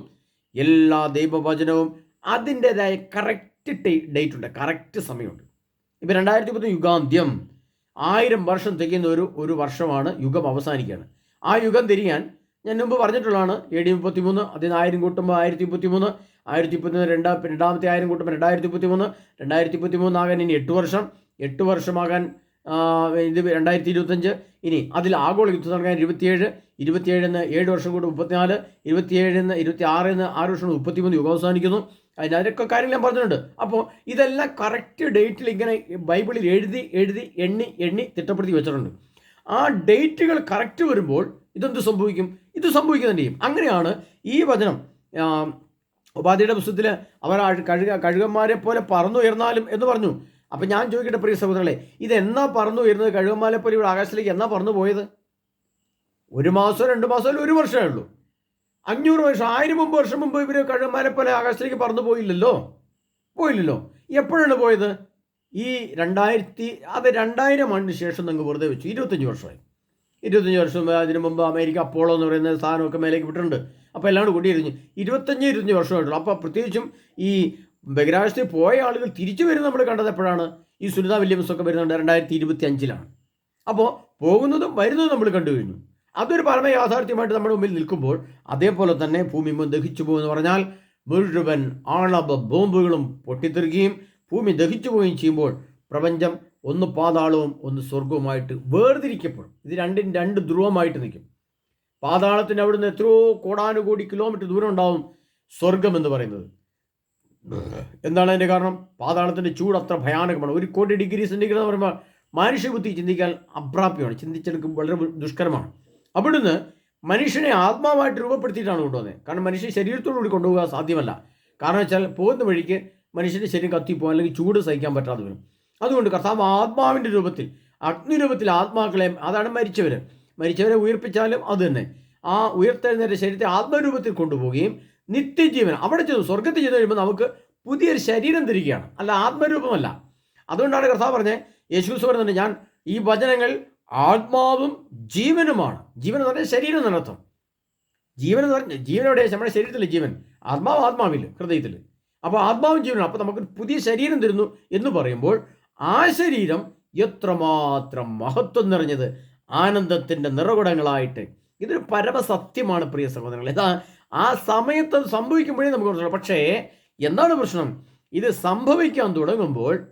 എല്ലാ ദൈവവചനവും അതിന്റെതായ കറക്റ്റ് ഡേറ്റ് ഉണ്ട്. കറക്റ്റ് സമയമുണ്ട്. ഇപ്പം രണ്ടായിരത്തി പത്ത് യുഗാന്ത്യം. ആയിരം വർഷം തികയുന്ന ഒരു ഒരു വർഷമാണ് യുഗം അവസാനിക്കുകയാണ്. ആ യുഗം തിരിയാൻ ഞാൻ മുമ്പ് പറഞ്ഞിട്ടുള്ളതാണ്. എ ഡി മുപ്പത്തി മൂന്ന് അതിന് ആയിരം കൂട്ടുമ്പോൾ ആയിരത്തി മുപ്പത്തി മൂന്ന് ആയിരത്തി മുപ്പത്തി മൂന്ന് രണ്ടാം രണ്ടാമത്തെ ആയിരം കൂട്ടുമ്പോൾ രണ്ടായിരത്തി മുപ്പത്തി മൂന്ന് രണ്ടായിരത്തി മുപ്പത്തി മൂന്നാകാൻ ഇനി എട്ട് വർഷം. എട്ട് വർഷമാകാൻ ഇത് രണ്ടായിരത്തി ഇരുപത്തഞ്ച് ഇനി അതിൽ ആഗോള യുദ്ധം നടക്കാൻ ഇരുപത്തിയേഴ് ഇരുപത്തിയേഴിന്ന് ഏഴ് വർഷം കൂടി മുപ്പത്തിനാല് ഇരുപത്തിയേഴിന്ന് ഇരുപത്തി ആറിന്ന് ആറ് വർഷം മുപ്പത്തിമൂന്ന് യുഗം അവസാനിക്കുന്നു. അതിന് അതിനൊക്കെ കാര്യങ്ങൾ ഞാൻ പറഞ്ഞിട്ടുണ്ട്. അപ്പോൾ ഇതെല്ലാം കറക്റ്റ് ഡേറ്റിൽ ഇങ്ങനെ ബൈബിളിൽ എഴുതി എഴുതി എണ്ണി എണ്ണി തിട്ടപ്പെടുത്തി വെച്ചിട്ടുണ്ട്. ആ ഡേറ്റുകൾ കറക്റ്റ് വരുമ്പോൾ ഇതെന്ത് സംഭവിക്കും? ഇത് സംഭവിക്കുന്നുണ്ട് ചെയ്യും. അങ്ങനെയാണ് ഈ വചനം ഉപാധിയുടെ പുസ്തകത്തിൽ അവർ കഴുക കഴുകന്മാരെ പോലെ പറന്നുയർന്നാലും എന്ന് പറഞ്ഞു. അപ്പം ഞാൻ ചോദിക്കട്ടെ പ്രിയ സഹോദരങ്ങളെ ഇത് എന്നാ പറന്നു വരുന്നത്? കഴുകമാലപ്പൊലി പോലെ ഇവിടെ ആകാശത്തിലേക്ക് എന്നാ പറന്നു പോയത്? ഒരു മാസം രണ്ട് മാസം അല്ല ഒരു വർഷമേ ഉള്ളൂ. അഞ്ഞൂറ് വർഷം ആയിരം മുമ്പ് വർഷം മുമ്പ് ഇവർ കഴുകന്മാരെ പോലെ ആകാശത്തിലേക്ക് പറന്നു പോയില്ലല്ലോ? പോയില്ലല്ലോ. എപ്പോഴാണ് പോയത്? ഈ രണ്ടായിരത്തി അത് രണ്ടായിരം ആണ്ടിന് ശേഷം നിങ്ങൾ വെറുതെ വെച്ചു. ഇരുപത്തഞ്ച് വർഷമായി. ഇരുപത്തഞ്ച് വർഷം അതിന് മുമ്പ് അമേരിക്ക അപ്പോളോ എന്ന് പറയുന്ന സാധനമൊക്കെ മേലേക്ക് വിട്ടിട്ടുണ്ട്. അപ്പോൾ എല്ലാം കൂടി ഇരുപത്തഞ്ച് ഇരുപത്തഞ്ച് വർഷമായിട്ടുള്ളൂ. അപ്പോൾ പ്രത്യേകിച്ചും ഈ ബഹിരാകാശത്തിൽ പോയ ആളുകൾ തിരിച്ചു വരുന്നത് നമ്മൾ കണ്ടത് എപ്പോഴാണ്? ഈ സുനിത വില്യംസ് ഒക്കെ വരുന്നുണ്ട് രണ്ടായിരത്തി ഇരുപത്തി അഞ്ചിലാണ് അപ്പോൾ പോകുന്നതും വരുന്നതും നമ്മൾ കണ്ടു കഴിഞ്ഞു. അതൊരു പരമ യാഥാർത്ഥ്യമായിട്ട് നമ്മുടെ മുമ്പിൽ നിൽക്കുമ്പോൾ അതേപോലെ തന്നെ ഭൂമി ദഹിച്ചു പോകുമെന്ന് പറഞ്ഞാൽ മുഴുവൻ ആളവ ബോംബുകളും പൊട്ടിത്തെറുകയും ഭൂമി ദഹിച്ചു പോവുകയും ചെയ്യുമ്പോൾ പ്രപഞ്ചം ഒന്ന് പാതാളവും ഒന്ന് സ്വർഗവുമായിട്ട് വേർതിരിക്കപ്പെടും. ഇത് രണ്ടും രണ്ട് ധ്രുവമായിട്ട് നിൽക്കും. പാതാളത്തിന് അവിടുന്ന് എത്രയോ കോടാനുകോടി കിലോമീറ്റർ ദൂരം ഉണ്ടാവും സ്വർഗം എന്ന് പറയുന്നത്. എന്താണ് അതിന്റെ കാരണം? പാതാളത്തിന്റെ ചൂട് അത്ര ഭയാനകമാണ്. ഒരു കോടി ഡിഗ്രി സെന്റിഗ്രേഡ് എന്ന് പറയുമ്പോൾ മനുഷ്യബുദ്ധി ചിന്തിക്കാൻ അപ്രാപ്യമാണ്. ചിന്തിച്ചെടുക്കും വളരെ ദുഷ്കരമാണ്. അവിടുന്ന് മനുഷ്യനെ ആത്മാവായിട്ട് രൂപപ്പെടുത്തിയിട്ടാണ് കൊണ്ടുവന്നത്. കാരണം മനുഷ്യൻ ശരീരത്തോടുകൂടി കൊണ്ടുപോകാൻ സാധ്യമല്ല. കാരണം വെച്ചാൽ പോകുന്ന വഴിക്ക് മനുഷ്യന്റെ ശരീരം കത്തിപ്പോകാൻ അല്ലെങ്കിൽ ചൂട് സഹിക്കാൻ പറ്റാതെ വരും. അതുകൊണ്ട് കർത്താവ് ആത്മാവിന്റെ രൂപത്തിൽ അഗ്നിരൂപത്തിൽ ആത്മാക്കളെ അതാണ് മരിച്ചവർ മരിച്ചവരെ ഉയർപ്പിച്ചാലും അത് തന്നെ. ആ ഉയർത്തെഴുന്നേറ്റ ശരീരത്തെ ആത്മരൂപത്തിൽ കൊണ്ടുപോവുകയും നിത്യജീവൻ. അവിടെ ചെന്നു സ്വർഗത്തിൽ ചെന്ന് കഴിയുമ്പോൾ നമുക്ക് പുതിയൊരു ശരീരം തിരിക്കുകയാണ് അല്ല ആത്മരൂപമല്ല. അതുകൊണ്ടാണ് കർത്താവ് പറഞ്ഞത് യേശുസ് പറയുന്നുണ്ട് ഞാൻ ഈ വചനങ്ങൾ ആത്മാവും ജീവനുമാണ്. ജീവൻ എന്ന് പറഞ്ഞാൽ ശരീരം നടത്തും ജീവൻ എന്ന് പറഞ്ഞാൽ ജീവനോടെ നമ്മുടെ ശരീരത്തിലെ ജീവൻ. ആത്മാവ് ആത്മാവില്ല ഹൃദയത്തിൽ അപ്പോൾ ആത്മാവും ജീവനും. അപ്പോൾ നമുക്ക് പുതിയ ശരീരം തരുന്നു എന്ന് പറയുമ്പോൾ ആ ശരീരം എത്രമാത്രം മഹത്വം നിറഞ്ഞത്? ആനന്ദത്തിന്റെ നിറകുടങ്ങളായിട്ട്. ഇതൊരു പരമസത്യമാണ് പ്രിയ സഹോദരങ്ങൾ ഇതാ ആ സമയത്ത് അത് സംഭവിക്കുമ്പോഴേ നമുക്ക് മനസ്സിലാവും. പക്ഷേ എന്താണ് പ്രശ്നം? ഇത് സംഭവിക്കാൻ തുടങ്ങുമ്പോൾ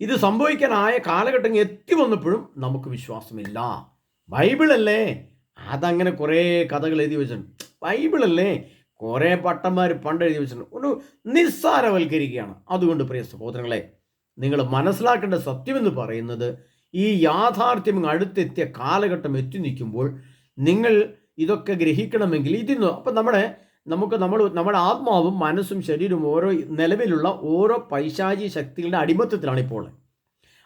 ഇത് സംഭവിക്കാനായ കാലഘട്ടം എത്തി വന്നപ്പോഴും നമുക്ക് വിശ്വാസമില്ല. ബൈബിളല്ലേ? അതങ്ങനെ കുറേ കഥകൾ എഴുതി വെച്ചിട്ടുണ്ട്. ബൈബിളല്ലേ? കുറേ പട്ടന്മാർ പണ്ട് എഴുതി വെച്ചിട്ടുണ്ട്. ഒരു നിസ്സാരവൽക്കരിക്കുകയാണ്. അതുകൊണ്ട് പ്രിയ സഹോദരങ്ങളെ നിങ്ങൾ മനസ്സിലാക്കേണ്ട സത്യമെന്ന് പറയുന്നത് ഈ യാഥാർത്ഥ്യം അടുത്തെത്തിയ കാലഘട്ടം എത്തി നിൽക്കുമ്പോൾ നിങ്ങൾ ഇതൊക്കെ ഗ്രഹിക്കണമെങ്കിൽ ഇതിന്ന് അപ്പം നമ്മുടെ നമുക്ക് നമ്മൾ നമ്മുടെ ആത്മാവും മനസ്സും ശരീരവും ഓരോ നിലവിലുള്ള ഓരോ പൈശാചി ശക്തികളുടെ അടിമത്തത്തിലാണ് ഇപ്പോൾ.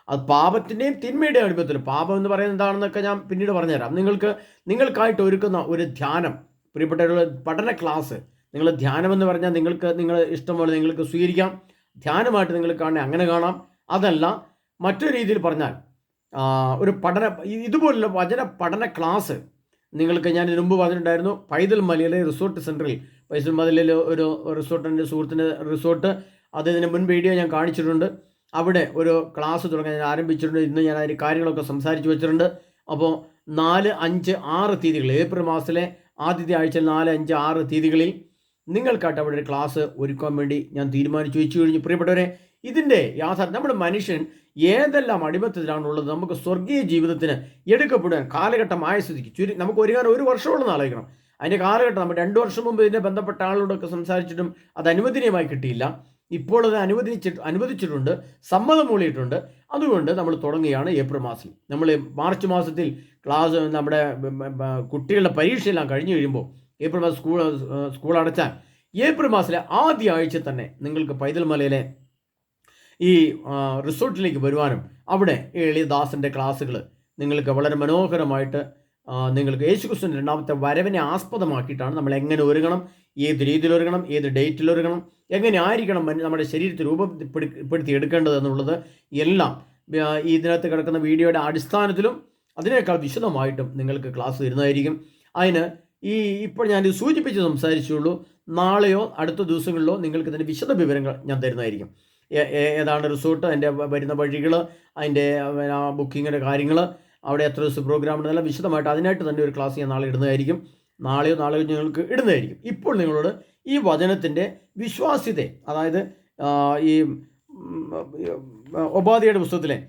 അത് പാപത്തിന്റെയും തിന്മയുടെയും അടിമത്തിൽ പാപം എന്ന് പറയുന്നത് എന്താണെന്നൊക്കെ ഞാൻ പിന്നീട് പറഞ്ഞുതരാം. നിങ്ങൾക്ക് നിങ്ങൾക്കായിട്ട് ഒരുക്കുന്ന ഒരു ധ്യാനം. പ്രിയപ്പെട്ട ഒരു പഠന ക്ലാസ് നിങ്ങൾ ധ്യാനമെന്ന് പറഞ്ഞാൽ നിങ്ങൾക്ക് നിങ്ങൾ ഇഷ്ടം പോലെ നിങ്ങൾക്ക് സ്വീകരിക്കാം. ധ്യാനമായിട്ട് നിങ്ങൾ കാണണേ അങ്ങനെ കാണാം. അതല്ല മറ്റൊരു രീതിയിൽ പറഞ്ഞാൽ ഒരു പഠന ഇതുപോലുള്ള വചന പഠന ക്ലാസ് നിങ്ങൾക്ക് ഞാൻ ഇതിനു മുമ്പ് പറഞ്ഞിട്ടുണ്ടായിരുന്നു പൈതൽ മലയിലെ റിസോർട്ട് സെന്ററിൽ പൈസൽ മലയിലെ ഒരു റിസോർട്ടിന്റെ സുഹൃത്തിന്റെ റിസോർട്ട് അത് ഇതിന് മുൻ വീഡിയോ ഞാൻ കാണിച്ചിട്ടുണ്ട്. അവിടെ ഒരു ക്ലാസ് തുടങ്ങാൻ ഞാൻ ആരംഭിച്ചിട്ടുണ്ട്. ഇന്ന് ഞാൻ അതിന്റെ കാര്യങ്ങളൊക്കെ സംസാരിച്ച് വെച്ചിട്ടുണ്ട്. അപ്പോൾ നാല് അഞ്ച് ആറ് തീയതികൾ ഏപ്രിൽ മാസത്തിലെ ആദ്യത്തെ ആഴ്ച നാല് അഞ്ച് ആറ് തീയതികളിൽ നിങ്ങൾക്കായിട്ട് അവിടെ ഒരു ക്ലാസ് ഒരുക്കാൻ വേണ്ടി ഞാൻ തീരുമാനിച്ചു വെച്ചു കഴിഞ്ഞു. പ്രിയപ്പെട്ടവരെ ഇതിന്റെ യാഥാർത്ഥ്യം നമ്മുടെ മനുഷ്യൻ ഏതെല്ലാം അടിമത്തത്തിലാണുള്ളത് നമുക്ക് സ്വർഗീയ ജീവിതത്തിന് എടുക്കപ്പെടാൻ കാലഘട്ടമായ സ്ഥിതിക്ക് ചുരു നമുക്ക് ഒരുങ്ങാൻ ഒരു വർഷമുള്ളെന്ന് ആലോചിക്കണം അതിന്റെ കാലഘട്ടം നമ്മൾ രണ്ട് വർഷം മുമ്പ് ഇതിനെ ബന്ധപ്പെട്ട ആളോടൊക്കെ സംസാരിച്ചിട്ടും അത് അനുവദനീയമായി കിട്ടിയില്ല. ഇപ്പോൾ അത് അനുവദിച്ചിട്ട് അനുവദിച്ചിട്ടുണ്ട് സമ്മതം മൂളിയിട്ടുണ്ട്. അതുകൊണ്ട് നമ്മൾ തുടങ്ങുകയാണ് ഏപ്രിൽ മാസത്തിൽ നമ്മൾ മാർച്ച് മാസത്തിൽ ക്ലാസ് നമ്മുടെ കുട്ടികളുടെ പരീക്ഷയെല്ലാം കഴിഞ്ഞു കഴിയുമ്പോൾ ഏപ്രിൽ മാസം സ്കൂൾ സ്കൂൾ അടച്ചാൽ ഏപ്രിൽ മാസത്തിലെ ആദ്യ ആഴ്ച തന്നെ നിങ്ങൾക്ക് പൈതൽ മലയിലെ ഈ റിസോർട്ടിലേക്ക് വരുവാനും അവിടെ എളിയദാസിന്റെ ക്ലാസ്സുകൾ നിങ്ങൾക്ക് വളരെ മനോഹരമായിട്ട് നിങ്ങൾക്ക് യേശുക്രിസ്തുവിന്റെ രണ്ടാമത്തെ വരവിനെ ആസ്പദമാക്കിയിട്ടാണ് നമ്മൾ എങ്ങനെ ഒരുങ്ങണം ഏത് രീതിയിൽ ഒരുങ്ങണം ഏത് ഡേറ്റിൽ ഒരുങ്ങണം എങ്ങനെ ആയിരിക്കണം നമ്മുടെ ശരീരത്തെ രൂപപ്പെടുത്തി എടുക്കേണ്ടത് എന്നുള്ളത് എല്ലാം ഈ ഇതിനകത്ത് കിടക്കുന്ന വീഡിയോയുടെ അടിസ്ഥാനത്തിലും അതിനേക്കാൾ വിശദമായിട്ടും നിങ്ങൾക്ക് ക്ലാസ് തരുന്നതായിരിക്കും. അതിന് ഈ ഇപ്പോൾ ഞാൻ സൂചിപ്പിച്ച് സംസാരിച്ചുള്ളൂ നാളെയോ അടുത്ത ദിവസങ്ങളിലോ നിങ്ങൾക്ക് ഇതിന്റെ വിശദ വിവരങ്ങൾ ഞാൻ തരുന്നതായിരിക്കും. ഏതാണ് റിസോർട്ട് അതിന്റെ വരുന്ന വഴികൾ അതിന്റെ ബുക്കിങ്ങിന്റെ കാര്യങ്ങൾ അവിടെ എത്ര ദിവസം പ്രോഗ്രാം ഉണ്ടെന്നല്ല വിശദമായിട്ട് അതിനായിട്ട് തന്നെ ഒരു ക്ലാസ് ഞാൻ നാളെ ഇടുന്നതായിരിക്കും. നാളെയോ നാളെയോ നിങ്ങൾക്ക് ഇടുന്നതായിരിക്കും. ഇപ്പോൾ നിങ്ങളോട് ഈ വചനത്തിന്റെ വിശ്വാസ്യത അതായത് ഈ ഉപാധിയുടെ പുസ്തകത്തിലെ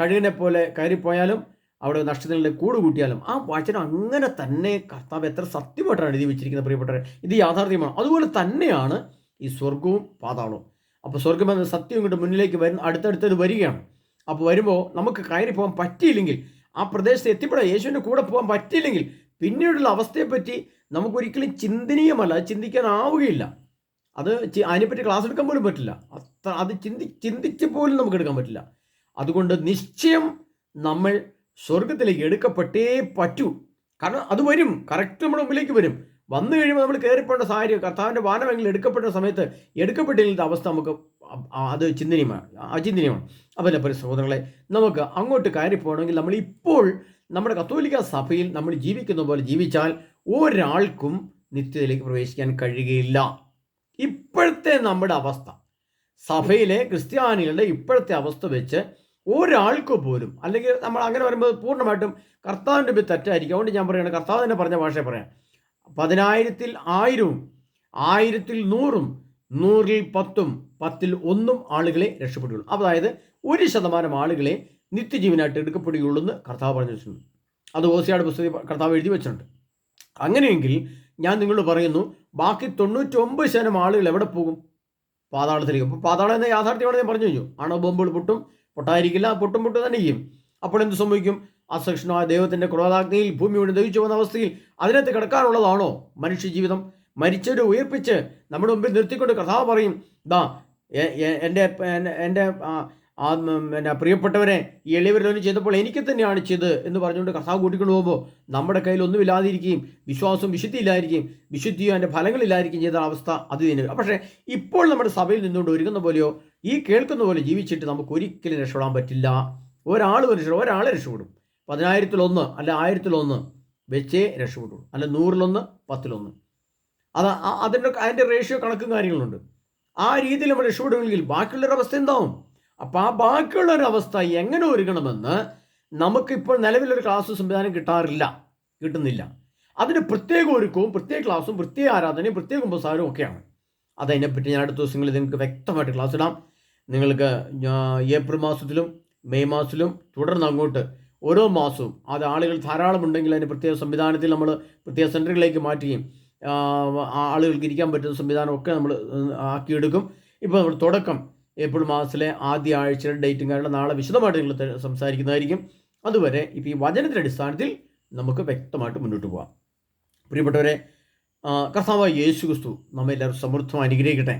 കഴുകിനെ പോലെ കയറിപ്പോയാലും അവിടെ നഷ്ടത്തിനുള്ള കൂട് കൂട്ടിയാലും ആ വചനം അങ്ങനെ തന്നെ കർത്താവ് എത്ര സത്യമായിട്ടാണ് എഴുതി വെച്ചിരിക്കുന്നത് പ്രിയപ്പെട്ടവരെ. ഇത് യാഥാർത്ഥ്യമാണ്. അതുപോലെ തന്നെയാണ് ഈ സ്വർഗവും പാതാളവും. അപ്പോൾ സ്വർഗം എന്ന സത്യം ഇങ്ങോട്ട് മുന്നിലേക്ക് വരുന്ന അടുത്തടുത്തത് വരികയാണ്. അപ്പോൾ വരുമ്പോൾ നമുക്ക് കയറി പോകാൻ പറ്റിയില്ലെങ്കിൽ ആ പ്രദേശത്ത് എത്തിപ്പെടാൻ യേശുവിന്റെ കൂടെ പോകാൻ പറ്റിയില്ലെങ്കിൽ പിന്നീടുള്ള അവസ്ഥയെപ്പറ്റി നമുക്കൊരിക്കലും ചിന്തനീയമല്ല. അത് ചിന്തിക്കാനാവുകയില്ല. അത് അതിനെപ്പറ്റി ക്ലാസ് എടുക്കാൻ പോലും പറ്റില്ല. അത്ര അത് ചിന്തി ചിന്തിച്ച് പോലും നമുക്ക് എടുക്കാൻ പറ്റില്ല. അതുകൊണ്ട് നിശ്ചയം നമ്മൾ സ്വർഗത്തിലേക്ക് എടുക്കപ്പെട്ടേ പറ്റൂ. കാരണം അത് വരും. കറക്റ്റ് നമ്മുടെ മുമ്പിലേക്ക് വരും. വന്നു കഴിയുമ്പോൾ നമ്മൾ കയറിപ്പോണ്ട സാഹചര്യം കർത്താവിന്റെ വാനമെങ്കിലും എടുക്കപ്പെട്ട സമയത്ത് എടുക്കപ്പെട്ടില്ലെങ്കിൽ അവസ്ഥ നമുക്ക് അത് ചിന്തനീയമാണ് അചിന്തനീയമാണ്. അതല്ല പല സഹോദരങ്ങളെ നമുക്ക് അങ്ങോട്ട് കയറിപ്പോകണമെങ്കിൽ നമ്മൾ ഇപ്പോൾ നമ്മുടെ കത്തോലിക്ക സഭയിൽ നമ്മൾ ജീവിക്കുന്ന പോലെ ജീവിച്ചാൽ ഒരാൾക്കും നിത്യതയിലേക്ക് പ്രവേശിക്കാൻ കഴിയുകയില്ല. ഇപ്പോഴത്തെ നമ്മുടെ അവസ്ഥ. സഭയിലെ ക്രിസ്ത്യാനികളുടെ ഇപ്പോഴത്തെ അവസ്ഥ വെച്ച് ഒരാൾക്ക് പോലും അല്ലെങ്കിൽ നമ്മൾ അങ്ങനെ പറയുമ്പോൾ പൂർണമായിട്ടും കർത്താവിന്റെ തെറ്റായിരിക്കും. അതുകൊണ്ട് ഞാൻ പറയുകയാണ് കർത്താവ് തന്നെ പറഞ്ഞ ഭാഷയെ പറയാം. പതിനായിരത്തിൽ ആയിരവും ആയിരത്തിൽ നൂറും നൂറിൽ പത്തും പത്തിൽ ഒന്നും ആളുകളെ രക്ഷപ്പെടുകയുള്ളൂ. അതായത് ഒരു ശതമാനം ആളുകളെ നിത്യജീവനായിട്ട് എടുക്കപ്പെടുകയുള്ളൂ എന്ന് കർത്താവ് പറഞ്ഞു വെച്ചിട്ടുണ്ട്. അത് ഓസിയാട് പുസ്തകത്തിൽ കർത്താവ് എഴുതി വെച്ചിട്ടുണ്ട്. അങ്ങനെയെങ്കിൽ ഞാൻ നിങ്ങളോട് പറയുന്നു ബാക്കി തൊണ്ണൂറ്റൊമ്പത് ശതമാനം ആളുകൾ എവിടെ പോകും? പാതാളത്തിലേക്ക്. അപ്പോൾ പാതാളം എന്ന യാഥാർത്ഥ്യമാണ് ഞാൻ പറഞ്ഞു കഴിഞ്ഞു. ആണോ ബോംബുകൾ പൊട്ടും പൊട്ടായിരിക്കില്ല പൊട്ടും പൊട്ടും തന്നെ ചെയ്യും. അപ്പോൾ എന്ത് സംഭവിക്കും? അസക്ഷണമായ ദൈവത്തിന്റെ ക്രോധാഗ്നിയിൽ ഭൂമിയോട് ദഹിച്ചു പോകുന്ന അവസ്ഥയിൽ അതിനകത്ത് കിടക്കാനുള്ളതാണോ മനുഷ്യജീവിതം? മരിച്ചവരെ ഉയർപ്പിച്ച് നമ്മുടെ മുമ്പിൽ നിർത്തിക്കൊണ്ട് കഥാ പറയും ദാ എന്റെ എന്റെ- പിന്നെ പ്രിയപ്പെട്ടവരെ ഈ എളിയവരിലൊന്ന് ചെയ്തപ്പോൾ എനിക്ക് തന്നെയാണ് ചെയ്ത് എന്ന് പറഞ്ഞുകൊണ്ട് കഥാവ് കൂട്ടിക്കൊണ്ട് പോകുമ്പോൾ നമ്മുടെ കയ്യിൽ ഒന്നുമില്ലാതിരിക്കുകയും വിശ്വാസം വിശുദ്ധിയില്ലായിരിക്കും വിശുദ്ധിയോ അതിന്റെ ഫലങ്ങളില്ലായിരിക്കും ചെയ്ത അവസ്ഥ അത് തന്നെ. പക്ഷേ ഇപ്പോൾ നമ്മുടെ സഭയിൽ നിന്നുകൊണ്ട് ഒരുങ്ങുന്ന പോലെയോ ഈ കേൾക്കുന്ന പോലെ ജീവിച്ചിട്ട് നമുക്ക് ഒരിക്കലും രക്ഷപ്പെടാൻ പറ്റില്ല. ഒരാൾ മനുഷ്യർ ഒരാളെ രക്ഷപ്പെടും. പതിനായിരത്തിലൊന്ന് അല്ല ആയിരത്തിലൊന്ന്. വെച്ചേ രക്ഷപ്പെട്ടുള്ളൂ. അല്ല നൂറിലൊന്ന് പത്തിലൊന്ന്. അത് അതിന്റെ അതിന്റെ റേഷ്യോ കണക്കും കാര്യങ്ങളുണ്ട്. ആ രീതിയിൽ നമ്മൾ രക്ഷപ്പെടുമെങ്കിൽ ബാക്കിയുള്ളൊരു അവസ്ഥ എന്താവും? അപ്പം ആ ബാക്കിയുള്ളൊരു അവസ്ഥ എങ്ങനെ ഒരുങ്ങണമെന്ന് നമുക്കിപ്പോൾ നിലവിലൊരു ക്ലാസ് സംവിധാനം കിട്ടാറില്ല കിട്ടുന്നില്ല. അതിന് പ്രത്യേക ഒരുക്കവും പ്രത്യേക ക്ലാസ്സും പ്രത്യേക ആരാധനയും പ്രത്യേക കുമ്പസാരവും ഒക്കെയാണ്. അതതിനെപ്പറ്റി ഞാൻ അടുത്ത ദിവസങ്ങളിൽ നിങ്ങൾക്ക് വ്യക്തമായിട്ട് ക്ലാസ് ഇടാം. നിങ്ങൾക്ക് ഏപ്രിൽ മാസത്തിലും മെയ് മാസത്തിലും തുടർന്ന് അങ്ങോട്ട് ഓരോ മാസവും അത് ആളുകൾ ധാരാളം ഉണ്ടെങ്കിൽ അതിന് പ്രത്യേക സംവിധാനത്തിൽ നമ്മൾ പ്രത്യേക സെന്ററുകളിലേക്ക് മാറ്റുകയും ആളുകൾക്ക് ഇരിക്കാൻ പറ്റുന്ന സംവിധാനമൊക്കെ നമ്മൾ ആക്കിയെടുക്കും. ഇപ്പോൾ നമ്മൾ തുടക്കം ഏപ്രിൽ മാസത്തിലെ ആദ്യ ആഴ്ചയുടെ ഡേറ്റും കാരണം നാളെ വിശദമായിട്ട് നിങ്ങൾ സംസാരിക്കുന്നതായിരിക്കും. അതുവരെ ഇപ്പോൾ ഈ വചനത്തിന്റെ അടിസ്ഥാനത്തിൽ നമുക്ക് വ്യക്തമായിട്ട് മുന്നോട്ട് പോകാം പ്രിയപ്പെട്ടവരെ കർത്താവ് യേശു ക്രിസ്തു നമ്മെല്ലാവരും സമൃദ്ധമായി അനുഗ്രഹിക്കട്ടെ.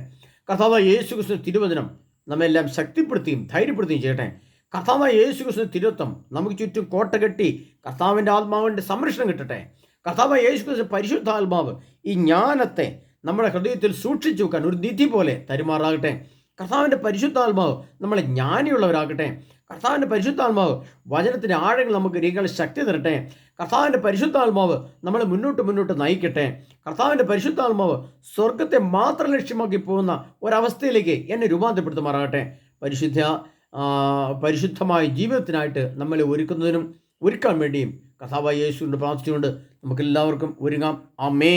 കർത്താവ് യേശു ക്രിസ്തു തിരുവചനം നമ്മെല്ലാം ശക്തിപ്പെടുത്തിയും ധൈര്യപ്പെടുത്തുകയും ചെയ്യട്ടെ. കർത്താവായ യേശു ക്രിസ്തു തിരുത്തം നമുക്ക് ചുറ്റും കോട്ട കെട്ടി കർത്താവിന്റെ ആത്മാവിന്റെ സംരക്ഷണം കിട്ടട്ടെ. കർത്താവായ യേശു ക്രിസ്തു പരിശുദ്ധാത്മാവ് ഈ ജ്ഞാനത്തെ നമ്മുടെ ഹൃദയത്തിൽ സൂക്ഷിച്ചു വെക്കാൻ ഒരു നിധി പോലെ തരുമാറാകട്ടെ. കർത്താവിന്റെ പരിശുദ്ധാത്മാവ് നമ്മളെ ജ്ഞാനിയുള്ളവരാകട്ടെ. കർത്താവിന്റെ പരിശുദ്ധാത്മാവ് വചനത്തിന്റെ ആഴങ്ങൾ നമുക്ക് രീതികൾ ശക്തി തരട്ടെ. കർത്താവിന്റെ പരിശുദ്ധാത്മാവ് നമ്മളെ മുന്നോട്ട് മുന്നോട്ട് നയിക്കട്ടെ. കർത്താവിന്റെ പരിശുദ്ധാത്മാവ് സ്വർഗത്തെ മാത്രം ലക്ഷ്യമാക്കി പോകുന്ന ഒരവസ്ഥയിലേക്ക് എന്നെ രൂപാന്തരപ്പെടുത്തുമാറാകട്ടെ. പരിശുദ്ധ പരിശുദ്ധമായ ജീവിതത്തിനായിട്ട് നമ്മളെ ഒരുക്കുന്നതിനും ഒരുക്കാൻ വേണ്ടിയും കഥാവായ യേശുവിന്റെ പ്രാർത്ഥിച്ചുകൊണ്ട് നമുക്കെല്ലാവർക്കും ഒരുങ്ങാം. അമേ